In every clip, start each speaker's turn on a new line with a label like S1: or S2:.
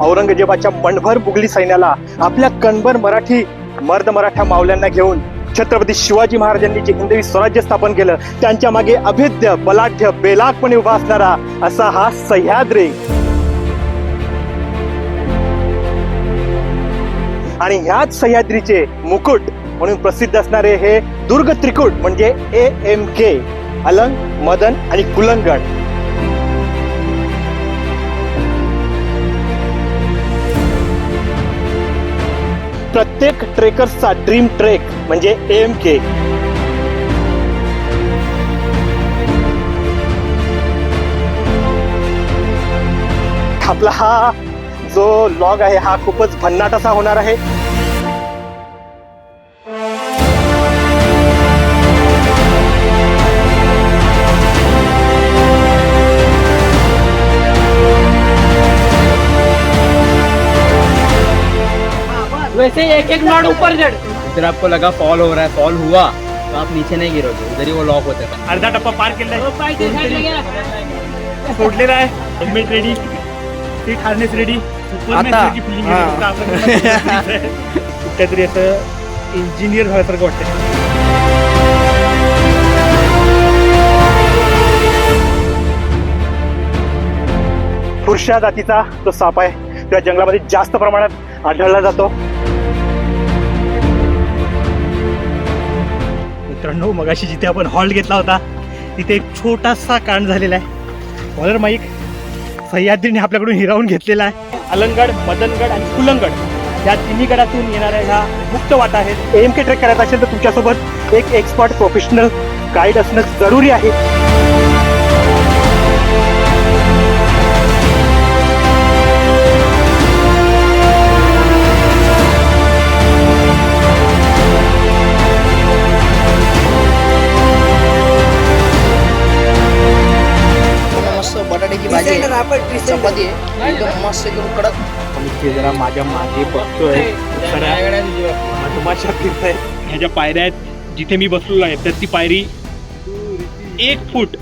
S1: औरंगजेबाच्या मणभर मुघली सैन्याला आपल्या कणभर मराठी मर्द मराठा मावल्यांना घेऊन छत्रपती शिवाजी महाराजांनी जे हिंदवी स्वराज्य स्थापन केलं त्यांच्या मागे अभेद्य बलाढ्य बेलाकपणे उभा असणारा असा हा सह्याद्री. आणि ह्याच सह्याद्रीचे मुकुट म्हणून प्रसिद्ध असणारे हे दुर्ग त्रिकुट म्हणजे A M K Alang Madan आणि कुलंगड प्रत्येक ट्रेकर्सचा ड्रीम ट्रेक म्हणजे एम के आपला हा जो लॉग आहे हा खूपच भन्नाट असा होणार आहे.
S2: वैसे एक एक नॉट ऊपर चढ़।
S3: अगर आपको लगा फॉल हो रहा है फॉल हुआ तो आप नीचे नहीं गिरोगे उधर ही वो लॉक होता है।
S1: अर्धा टप्पा पार केलेला
S2: वो पाय ते side ला गेला.
S1: आहे सोडलेला आहे helmet ready seat harness ready
S3: आता, हा.
S1: कुठल्यातरी असं इंजिनियर झाल्यासारखं वाटतं फुरशा जातीचा तो साप आहे. त्या जंगलामध्ये जास्त प्रमाणात आढळला जातो. मित्रांनो मगाशी जिथे आपण हॉल्ट घेतला होता तिथे एक छोटासा कांड झालेला आहे. कॉलर माईक सह्याद्रीने आपल्याकडून हिरावून घेतलेला आहे. अलंगड मदनगड आणि कुलंगड या तिन्ही गडातून येणाऱ्या ह्या मुक्त वाटा आहेत. एम के ट्रेक करायचा असेल तर तुमच्यासोबत एक एक्सपर्ट प्रोफेशनल गाईड असणं जरुरी आहे.
S4: मस्त बटाट्याची भाजी आहे. चपाती आहे. एकदम मस्त एकदम कडक.
S1: आणि ते जरा माझ्या मागे बघतोय मधमाशा फिरत आहे. ह्या ज्या पायऱ्या आहेत जिथे मी बसलेलो आहे तर ती पायरी एक फूट.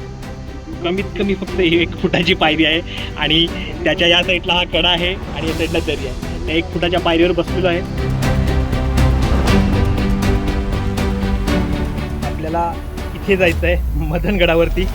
S1: कमीत कमी फक्त एक फुटाची पायरी आहे. आणि त्याच्या या साईडला हा कडा आहे आणि या साईडला दरी आहे. त्या एक फुटाच्या पायरीवर बसलेलो आहे. आपल्याला इथे जायचं आहे मदनगडावरती.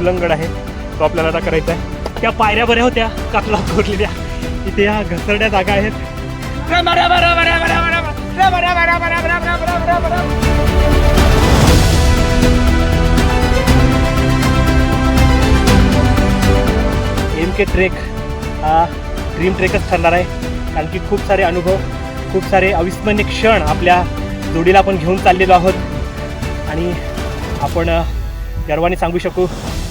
S1: सुलंगड आहे तो आपल्याला आता करायचा आहे त्या पायऱ्या बऱ्या होत्या कापला कोरलेल्या इथे ह्या घसरड्या जागा आहेत एम के ट्रेक हा ड्रीम ट्रेकच ठरणार आहे कारण की खूप सारे अनुभव खूप सारे अविस्मरणीय क्षण आपल्या जोडीला आपण घेऊन चाललेलो आहोत आणि आपण गर्वाने सांगू शकू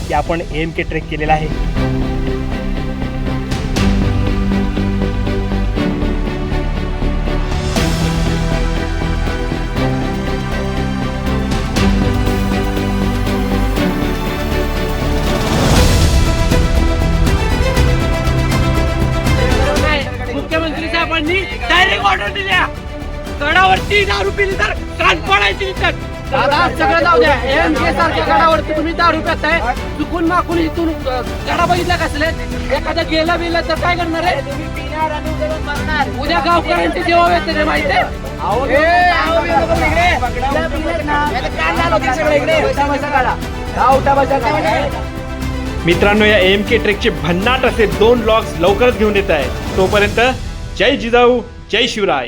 S1: की आपण एम के ट्रेक केलेला आहे.
S2: मुख्यमंत्री साहेबांनी डायरेक्ट ऑर्डर दिल्या. गडावरती दारू पिली तर कान पडायची तिथं दादा सगळं जाऊ द्या. एम के सारख्या गडावरती तुम्ही दारू पिताय. चुकून माकून इथून गडा बघितला कसले एखादं गेला बिला तर काय करणार आहे? उद्या गावकऱ्यांची जेव्हा येते रे माहिती
S1: मित्रांनो या एम के ट्रेकचे भन्नाट असे दोन ब्लॉग्स लवकरच घेऊन येत आहे तोपर्यंत जय जिजाऊ जय शिवराय.